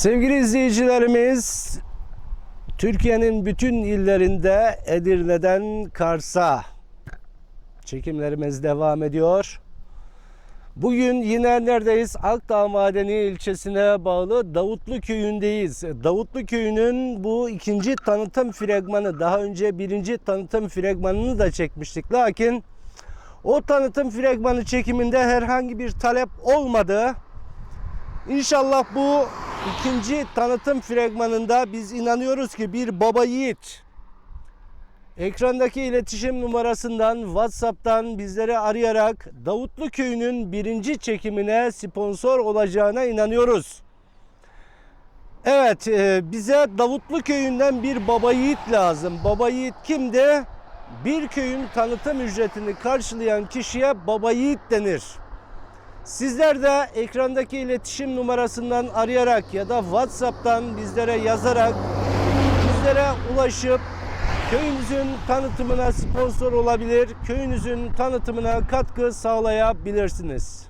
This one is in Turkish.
Sevgili izleyicilerimiz, Türkiye'nin bütün illerinde Edirne'den Kars'a çekimlerimiz devam ediyor. Bugün yine neredeyiz? Akdağ Madeni ilçesine bağlı Davutlu köyündeyiz. Davutlu köyünün bu ikinci tanıtım fragmanı, daha önce birinci tanıtım fragmanını da çekmiştik. Lakin o tanıtım fragmanı çekiminde herhangi bir talep olmadı. İnşallah bu ikinci tanıtım fragmanında biz inanıyoruz ki bir baba yiğit ekrandaki iletişim numarasından WhatsApp'tan bizleri arayarak Davutlu Köyü'nün birinci çekimine sponsor olacağına inanıyoruz. Evet e, bize Davutlu Köyü'nden bir baba yiğit lazım. Baba yiğit kimdi? Bir köyün tanıtım ücretini karşılayan kişiye baba yiğit denir. Sizler de ekrandaki iletişim numarasından arayarak ya da WhatsApp'tan bizlere yazarak bizlere ulaşıp köyünüzün tanıtımına sponsor olabilir, köyünüzün tanıtımına katkı sağlayabilirsiniz.